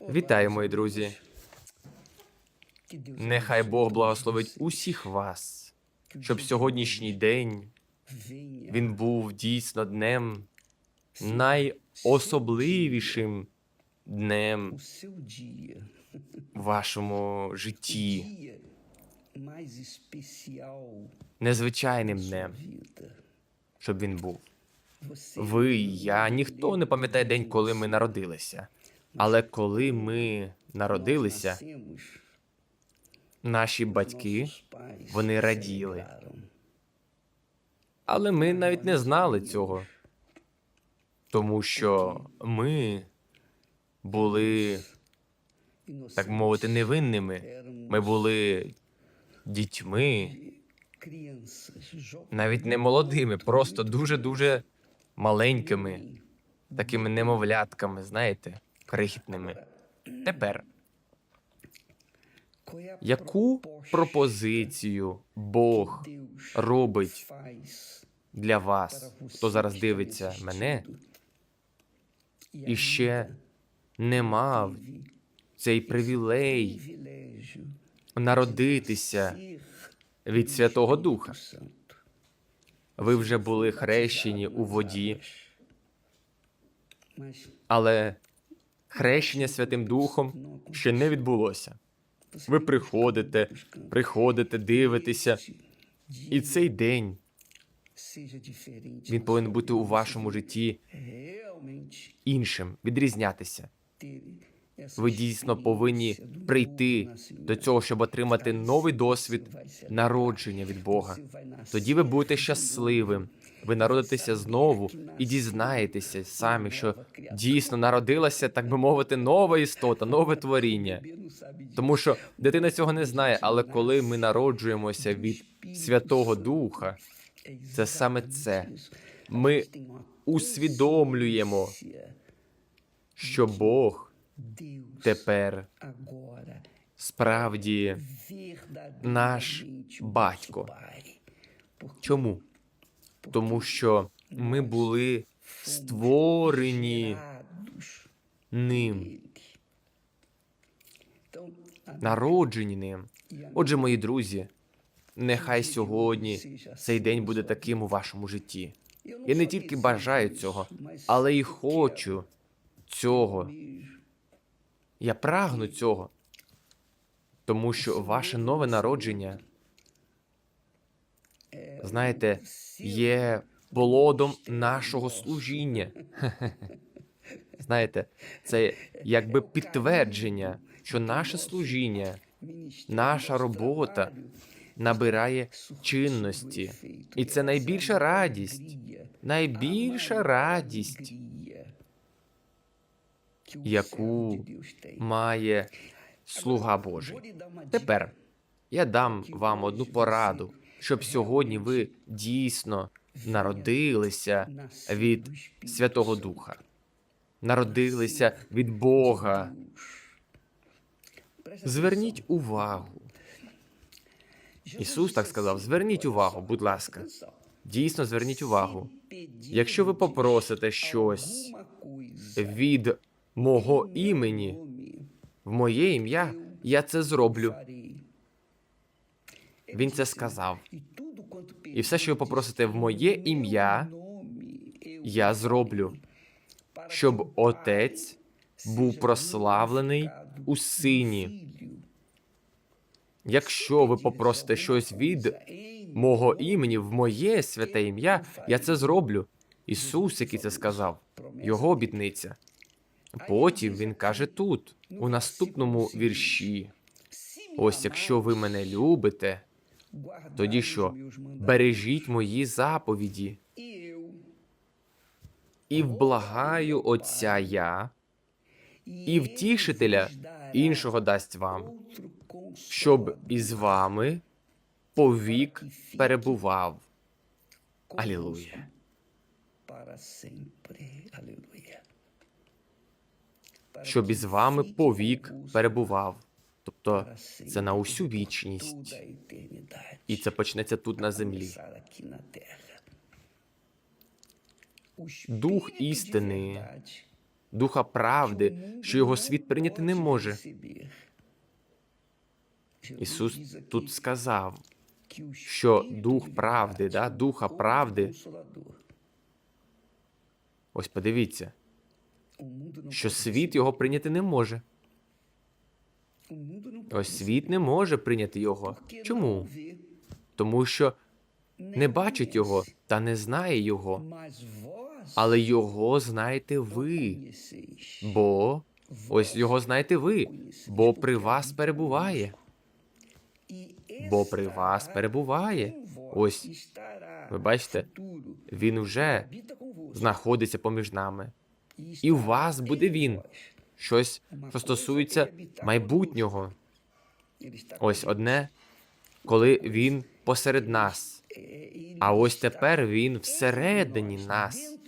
Вітаю, мої друзі. Нехай Бог благословить усіх вас, щоб сьогоднішній день він був дійсно днем найособливішим днем в вашому житті, незвичайним днем, щоб він був. Ви, я, ніхто не пам'ятає день, коли ми народилися. Але коли ми народилися, наші батьки, вони раділи. Але ми навіть не знали цього, тому що ми були, так мовити, невинними. Ми були дітьми, навіть не молодими, просто дуже-дуже маленькими, такими немовлятками, знаєте, крихітними. Тепер, яку пропозицію Бог робить для вас, хто зараз дивиться мене? і ще не мав цей привілей народитися від Святого Духа. Ви вже були хрещені у воді, але хрещення Святим Духом ще не відбулося. Ви приходите, приходите, дивитеся, і цей день він повинен бути у вашому житті іншим, відрізнятися. Ви дійсно повинні прийти до цього, щоб отримати новий досвід народження від Бога. Тоді ви будете щасливим. Ви народитеся знову і дізнаєтеся самі, що дійсно народилася, так би мовити, нова істота, нове творіння. Тому що дитина цього не знає, але коли ми народжуємося від Святого Духа, це саме це. Ми усвідомлюємо, що Бог тепер справді Наш батько. Чому? Тому що ми були створені ним, народжені ним. Отже, мої друзі, нехай сьогодні цей день буде таким у вашому житті. Я не тільки бажаю цього, але й хочу цього. Я прагну цього, тому що ваше нове народження, знаєте, є плодом нашого служіння. Знаєте, це якби підтвердження, що наше служіння, наша робота набирає чинності. І це найбільша радість, найбільша радість, яку має слуга Божий. Тепер я дам вам одну пораду, щоб сьогодні ви дійсно народилися від Святого Духа, народилися від Бога. Зверніть увагу. Ісус так сказав: зверніть увагу, будь ласка. Дійсно, зверніть увагу. Якщо ви попросите щось від мого імені, в моє ім'я, я це зроблю. Він це сказав. І все, що ви попросите в моє ім'я, я зроблю, щоб отець був прославлений у сині. Якщо ви попросите щось від мого імені в моє святе ім'я, я це зроблю. Ісус, який це сказав, його обітниця. Потім він каже тут, у наступному вірші: ось якщо ви мене любите, тоді що? Бережіть мої заповіді і вблагаю Отця я, і втішителя іншого дасть вам, щоб із вами повік перебував. Алілуя. Щоб із вами повік перебував. Тобто це на усю вічність, і це почнеться тут на землі. Дух істини духа правди, що його світ прийняти не може. Ісус тут сказав, що дух правди, да, духа правди, ось подивіться, що світ його прийняти не може. Ось світ не може прийняти його. Чому? Тому що не бачить його та не знає його, але його знаєте ви, бо ось його знаєте ви, бо при вас перебуває. Бо при вас перебуває. Ось, ви бачите, він вже знаходиться поміж нами. І у вас буде він. Щось, що стосується майбутнього. Ось одне, коли він посеред нас. А ось тепер він всередині нас.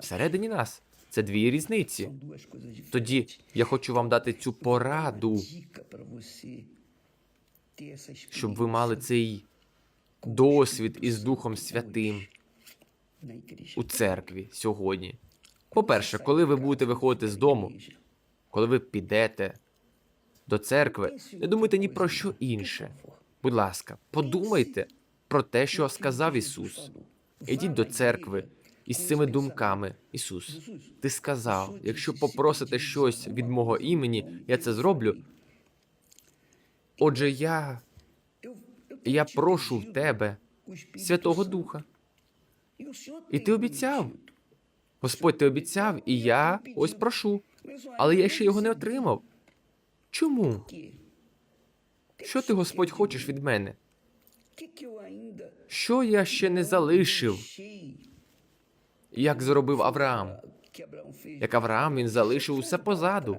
Всередині нас. Це дві різниці. Тоді я хочу вам дати цю пораду, щоб ви мали цей досвід із Духом Святим у церкві сьогодні. По-перше, коли ви будете виходити з дому, коли ви підете до церкви, не думайте ні про що інше. Будь ласка, подумайте про те, що сказав Ісус. Ідіть до церкви із цими думками. Ісус, ти сказав, якщо попросите щось від мого імені, я це зроблю. Отже, я, я прошу в тебе Святого Духа. І ти обіцяв. Господь, ти обіцяв, і я ось прошу. Але я ще його не отримав. Чому? Що ти, Господь, хочеш від мене? Що я ще не залишив, як зробив Авраам? Як Авраам він залишив усе позаду.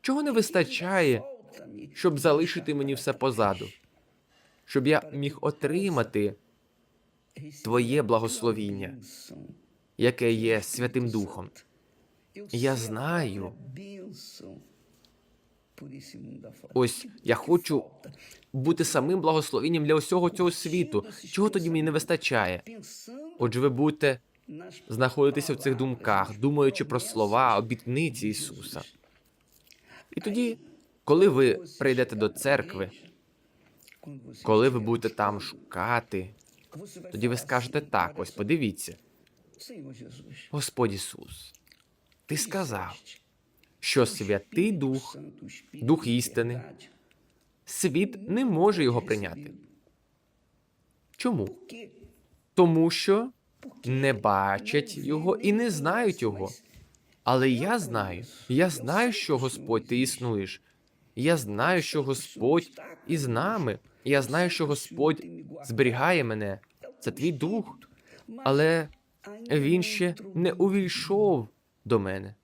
Чого не вистачає, щоб залишити мені все позаду? Щоб я міг отримати Твоє благословіння, яке є Святим Духом. Я знаю. Ось я хочу бути самим благословенням для усього цього світу. Чого тоді мені не вистачає? Отже, ви будете знаходитися в цих думках, думаючи про слова, обітниці Ісуса. І тоді, коли ви прийдете до церкви, коли ви будете там шукати, тоді ви скажете так: ось подивіться, Господь Ісус, Ти сказав, що Святий Дух, Дух істини, світ не може його прийняти. Чому? Тому що не бачать його і не знають його. Але я знаю, я знаю, що Господь ти існуєш. Я знаю, що Господь із нами. Я знаю, що Господь зберігає мене. Це твій дух. Але він ще не увійшов до мене.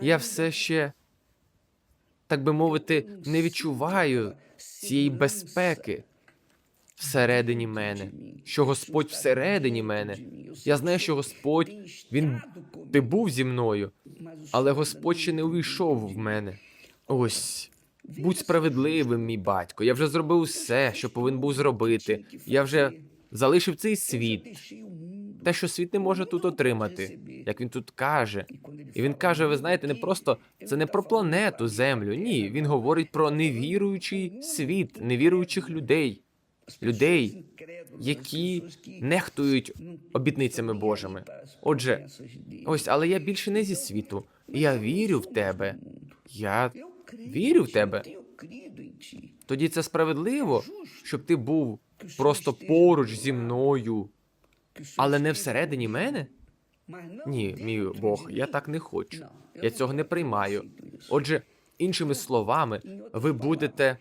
Я все ще, так би мовити, не відчуваю цієї безпеки всередині мене, що Господь всередині мене. Я знаю, що Господь, він ти був зі мною, але Господь ще не увійшов в мене. Ось. Будь справедливим, мій батько. Я вже зробив усе, що повинен був зробити. Я вже залишив цей світ, те, що світ не може тут отримати, як він тут каже. І він каже: ви знаєте, не просто це не про планету Землю. Ні, він говорить про невіруючий світ, невіруючих людей, людей, які нехтують обітницями Божими. Отже, ось, але я більше не зі світу. Я вірю в тебе. Я вірю в тебе. Тоді це справедливо, щоб ти був просто поруч зі мною, але не всередині мене. Ні, мій Бог, я так не хочу. Я цього не приймаю. Отже, іншими словами, ви будете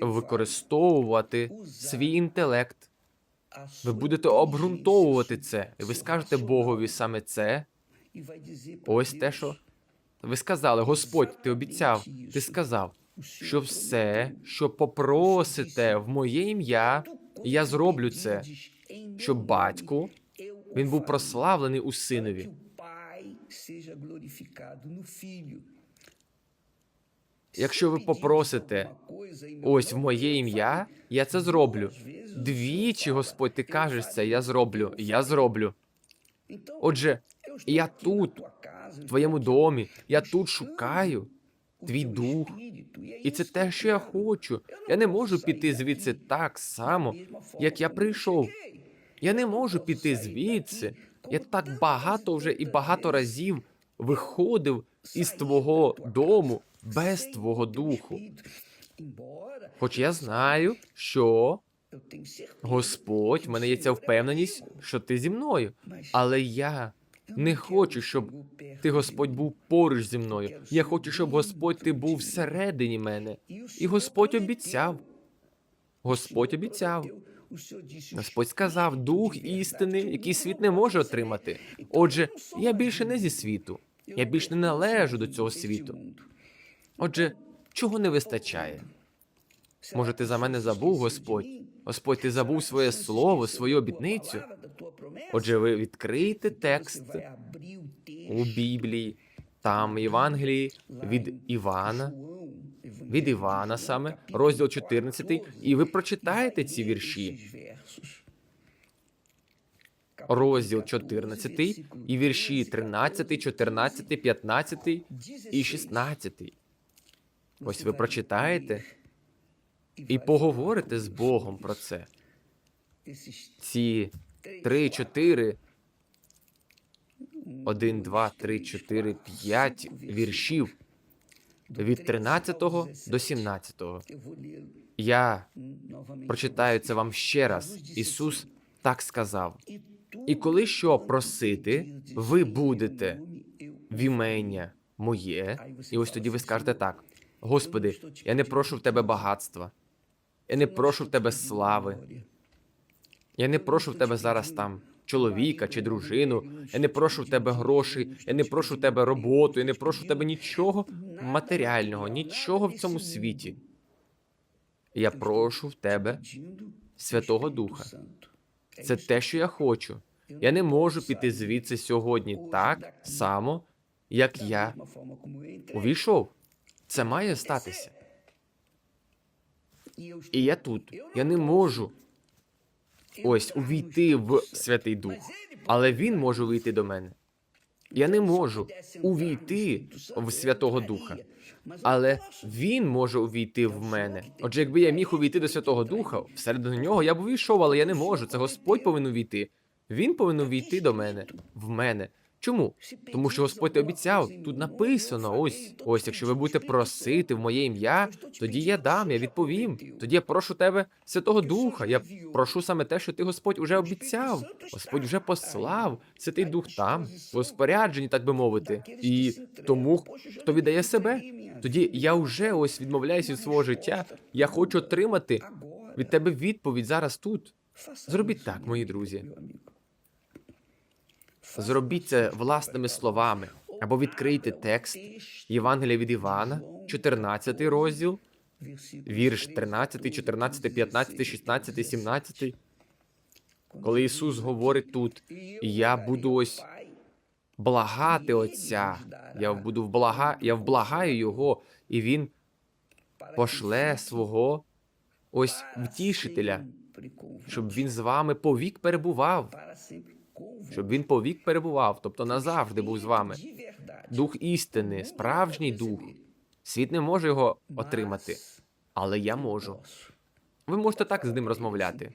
використовувати свій інтелект. Ви будете обґрунтовувати це, і ви скажете Богові саме це. Ось те, що ви сказали, Господь, ти обіцяв, ти сказав, що все, що попросите в моє ім'я, я зроблю це, щоб батьку він був прославлений у синові. Якщо ви попросите ось в моє ім'я, я це зроблю. Двічі, Господь, ти кажеш це, я зроблю, я зроблю. Отже, я тут, в твоєму домі, я тут шукаю твій дух. І це те, що я хочу. Я не можу піти звідси так само, як я прийшов. Я не можу піти звідси. Я так багато вже і багато разів виходив із твого дому без твого духу. Хоч я знаю, що Господь, в мене є ця впевненість, що ти зі мною. Але я не хочу, щоб ти, Господь, був поруч зі мною. Я хочу, щоб Господь ти був всередині мене. І Господь обіцяв. Господь обіцяв. Господь сказав дух істини, який світ не може отримати. Отже, я більше не зі світу. Я більше не належу до цього світу. Отже, чого не вистачає? Може, ти за мене забув, Господь? Господь, ти забув своє слово, свою обітницю. Отже, ви відкрийте текст у Біблії, там Євангелії від Івана, від Івана саме, розділ 14, і ви прочитаєте ці вірші. Розділ 14 і вірші 13, 14, 15 і 16. Ось ви прочитаєте і поговорите з Богом про це. Ці 3, 4, 1, 2, 3, 4, 5 віршів від 13 до 17. Я прочитаю це вам ще раз. Ісус так сказав. І коли що просити, ви будете в імення моє, і ось тоді ви скажете так: Господи, я не прошу в тебе багатства, я не прошу в тебе слави, я не прошу в тебе зараз там чоловіка чи дружину, я не прошу в тебе грошей, я не прошу в тебе роботу, я не прошу в тебе нічого матеріального, нічого в цьому світі. Я прошу в тебе Святого Духа. Це те, що я хочу. Я не можу піти звідси сьогодні так само, як я увійшов. Це має статися. І я тут. Я не можу ось увійти в Святий Дух, але він може увійти до мене. Я не можу увійти в Святого Духа, але він може увійти в мене. Отже, якби я міг увійти до Святого Духа, всередину нього я б увійшов, але я не можу. Це Господь повинен увійти. Він повинен увійти до мене, в мене. Чому? Тому що Господь обіцяв, тут написано: ось, ось, якщо ви будете просити в моє ім'я, тоді я дам, я відповім. Тоді я прошу тебе Святого Духа. Я прошу саме те, що ти Господь уже обіцяв. Господь вже послав Святий Дух там, в спорядженні, так би мовити. І тому, хто віддає себе, тоді я вже ось відмовляюся від свого життя. Я хочу отримати від тебе відповідь зараз тут. Зробіть так, мої друзі. Зробіть це власними словами або відкрийте текст Євангелія від Івана, 14 розділ, вірш 13, 14, 15, 16, 17. Коли Ісус говорить тут, я буду ось благати Отця, я буду вблага, я вблагаю Його, і Він пошле свого ось втішителя, щоб він з вами повік перебував, щоб він повік перебував, тобто назавжди був з вами. Дух істини, справжній дух. Світ не може його отримати, але я можу. Ви можете так з ним розмовляти.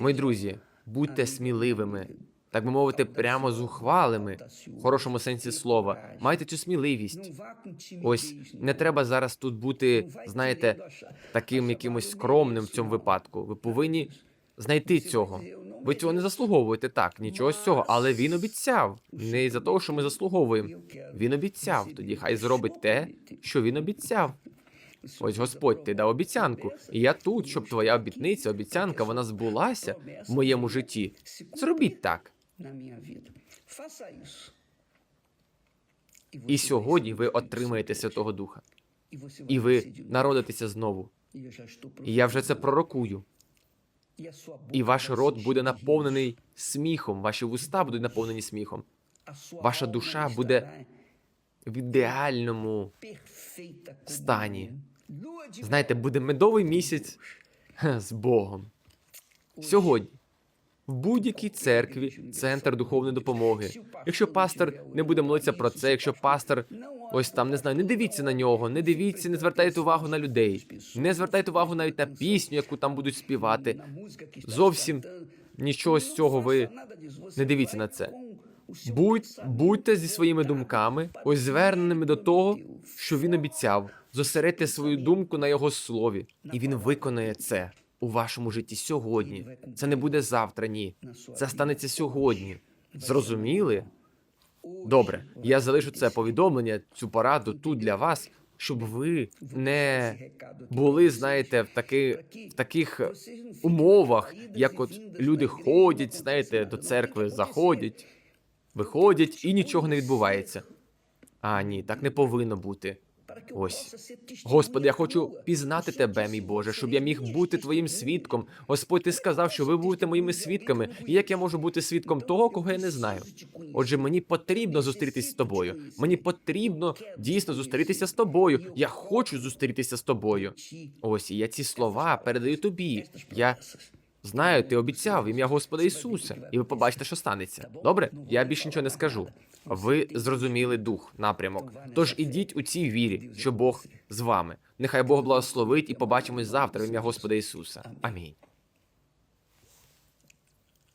Мої друзі, будьте сміливими, так би мовити, прямо зухвалими, в хорошому сенсі слова. Майте цю сміливість. Ось не треба зараз тут бути, знаєте, таким якимось скромним в цьому випадку. Ви повинні знайти цього. Ви цього не заслуговуєте так, нічого з цього, але він обіцяв. Не за того, що ми заслуговуємо. Він обіцяв. Тоді хай зробить те, що він обіцяв. Ось Господь, ти дав обіцянку, і я тут, щоб твоя обітниця, обіцянка, вона збулася в моєму житті. Зробіть так. І сьогодні ви отримаєте Святого Духа, і ви народитеся знову. І я вже це пророкую. І ваш рот буде наповнений сміхом, ваші вуста будуть наповнені сміхом. Ваша душа буде В ідеальному стані. знаєте, буде медовий місяць з Богом. Сьогодні будь-якій церкві центр духовної допомоги. Якщо пастор не буде молитися про це, якщо пастор ось там не знаю, не дивіться на нього, не дивіться, не звертайте увагу на людей, не звертайте увагу навіть на пісню, яку там будуть співати. Зовсім нічого з цього ви не дивіться на це. Будь, будьте зі своїми думками, ось зверненими до того, що він обіцяв. Зосередьте свою думку на його слові, і він виконає це у вашому житті сьогодні. Це не буде завтра, ні. Це станеться сьогодні. Зрозуміли? Добре, я залишу це повідомлення, цю пораду тут для вас, щоб ви не були, знаєте, в таки, в таких умовах, як от люди ходять, знаєте, до церкви заходять, виходять і нічого не відбувається. А ні, так не повинно бути. Ось. Господи, я хочу пізнати тебе, мій Боже, щоб я міг бути твоїм свідком. Господь, ти сказав, що ви будете моїми свідками. І як я можу бути свідком того, кого я не знаю? Отже, мені потрібно зустрітися з тобою. Мені потрібно дійсно зустрітися з тобою. Я хочу зустрітися з тобою. Ось і я ці слова передаю тобі. Я знаю, ти обіцяв ім'я Господа Ісуса, і ви побачите, що станеться. Добре? Я більше нічого не скажу. Ви зрозуміли дух, напрямок. Тож ідіть у цій вірі, що Бог з вами. Нехай Бог благословить і побачимось завтра в ім'я Господа Ісуса. Амінь.